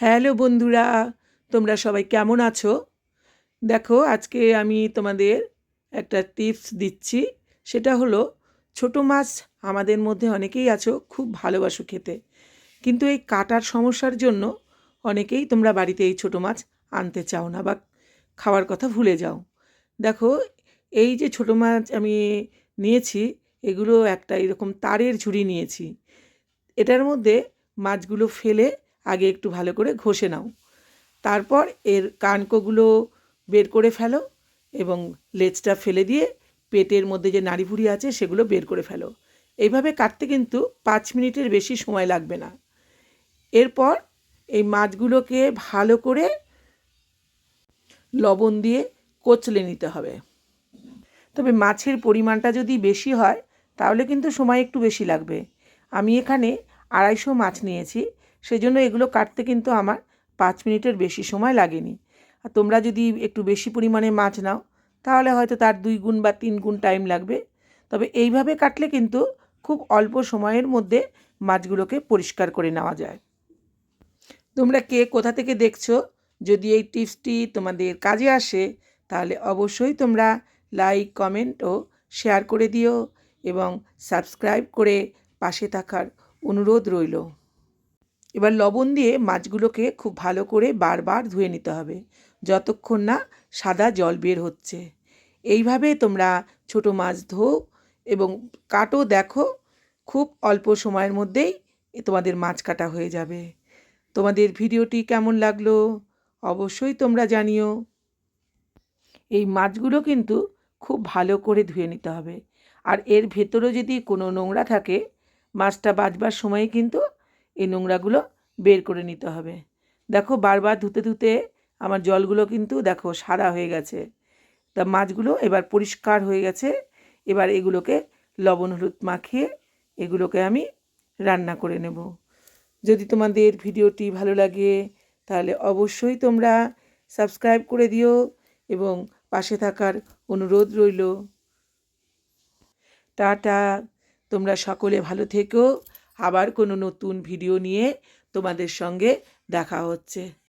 Hello বন্ধুরা, তোমরা সবাই কেমন আছো? দেখো, আজকে আমি তোমাদের একটা টিপস দিচ্ছি। সেটা হলো, ছোটো মাছ আমাদের মধ্যে অনেকেই আছো, খুব ভালোবাসো খেতে। কিন্তু এই কাটার সমস্যার জন্য অনেকেই তোমরা বাড়িতে এই ছোটো মাছ আনতে চাও না বা খাওয়ার কথা ভুলে যাও। দেখো, এই যে ছোটো মাছ আমি নিয়েছি, এগুলো একটা এরকম তারের ঝুড়ি নিয়েছি। এটার মধ্যে মাছগুলো ফেলে আগে একটু ভালো করে ঘষে নাও। তারপর এর কানকোগুলো বের করে ফেলো এবং লেজটা ফেলে দিয়ে পেটের মধ্যে যে নাড়িভুড়ি আছে সেগুলো বের করে ফেলো। এইভাবে কাটতে কিন্তু পাঁচ মিনিটের বেশি সময় লাগবে না। এরপর এই মাছগুলোকে ভালো করে লবণ দিয়ে কচলে নিতে হবে। তবে মাছের পরিমাণটা যদি বেশি হয়, তাহলে কিন্তু সময় একটু বেশি লাগবে। আমি এখানে আড়াইশো মাছ নিয়েছি। সেজন্য এগুলো কাটতে কিন্তু আমার পাঁচ মিনিটের বেশি সময় লাগেনি। আর তোমরা যদি একটু বেশি পরিমাণে মাছ নাও, তাহলে হয়তো তার দুই গুণ বা তিন গুণ টাইম লাগবে। তবে এইভাবে কাটলে কিন্তু খুব অল্প সময়ের মধ্যে মাছগুলোকে পরিষ্কার করে নেওয়া যায়। তোমরা কে কোথা থেকে দেখছ? যদি এই টিপসটি তোমাদের কাজে আসে, তাহলে অবশ্যই তোমরা লাইক কমেন্ট ও শেয়ার করে দিও এবং সাবস্ক্রাইব করে পাশে থাকার অনুরোধ রইল। এবার লবণ দিয়ে মাছগুলোকে খুব ভালো করে বারবার ধুয়ে নিতে হবে, যতক্ষণ না সাদা জল বের হচ্ছে। এইভাবে তোমরা ছোট মাছ ধো এবং কাটো দেখো, খুব অল্প সময়ের মধ্যেই তোমাদের মাছ কাটা হয়ে যাবে। তোমাদের ভিডিওটি কেমন লাগল অবশ্যই তোমরা জানিও। এই মাছগুলো কিন্তু খুব ভালো করে ধুয়ে নিতে হবে। আর এর ভেতরেও যদি কোনো নোংরা থাকে, মাছটা বাজবার সময়ে কিন্তু এই নোংরাগুলো বের করে নিতে হবে। দেখো, বারবার ধুতে ধুতে আমার জলগুলো কিন্তু দেখো সাদা হয়ে গেছে। তা মাছগুলো এবার পরিষ্কার হয়ে গেছে। এবার এগুলোকে লবণ, হলুদ মাখিয়ে এগুলোকে আমি রান্না করে নেব। যদি তোমাদের ভিডিওটি ভালো লাগে, তাহলে অবশ্যই তোমরা সাবস্ক্রাইব করে দিও এবং পাশে থাকার অনুরোধ রইল। টাটা, তোমরা সকলে ভালো থেকো। আবার কোনো নতুন ভিডিও নিয়ে তোমাদের সঙ্গে দেখা হচ্ছে।